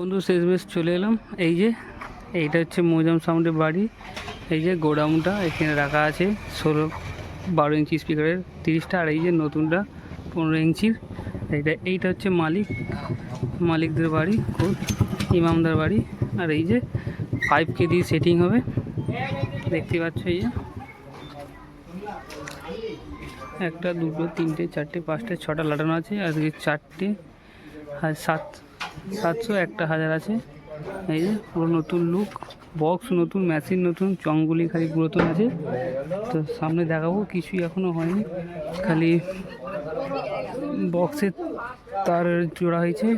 বন্ধু, শেষমেশ চলে এলাম। এই যে, এইটা হচ্ছে মৌজাম সাউন্ডের বাড়ি। এই যে গোডাউনটা, এখানে রাখা আছে ষোলো, বারো ইঞ্চি স্পিকারের, তিরিশটা, আর এই যে নতুনটা পনেরো ইঞ্চির। এইটা এইটা হচ্ছে মালিক, মালিকদের বাড়ি, খুব ইমামদার বাড়ি। আর এই যে ফাইভ কে দিয়ে সেটিং হবে। দেখতে পাচ্ছ এই যে। একটা, দুটো, তিনটে, চারটে, পাঁচটা, ছটা লাটানো আছে। আর এই চারটে, আর সাত সাতশো একটা হাজার আছে। এই যে পুরো নতুন লুক বক্স নতুন মেশিন নতুন চংগুলি খালি পুরাতন আছে। তো সামনে দেখাবো, কিছুই এখনও হয়নি। খালি বক্সের তার জোড়া হয়েছে।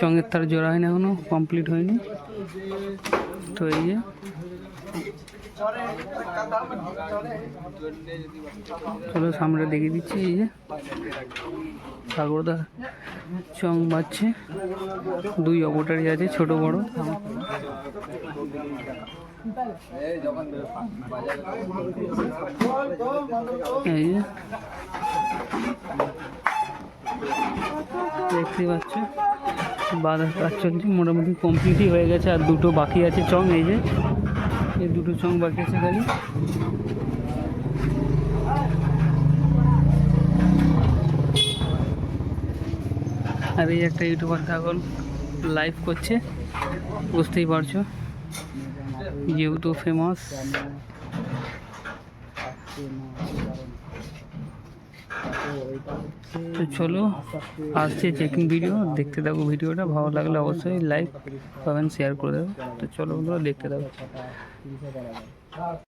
চঙের তার জোড়া হয়নি এখনও কমপ্লিট হয়নি। তো এই যে চলো সামনে দেখিয়ে দিচ্ছি, এই যে সাগরদা চং বাজছে দুই অবটারি আছে, ছোট, বড়। এই দেখতে পাচ্ছ বাঁধার কাজ চলছে মোটামুটি কমপ্লিটই হয়ে গেছে, আর দুটো বাকি আছে চং, এই যে। এই দুটো চং বাকি আছে খালি। আর এই একটা ইউটিউবার এখন লাইভ করছে, বুঝতেই পারছ। যেহেতু ফেমাস তো চলো, আসছে চেকিং ভিডিও দেখতে থাকো ভিডিওটা ভালো লাগলে অবশ্যই লাইক পাবেন শেয়ার করে দেবো। তো চলো দেখতে থাকো।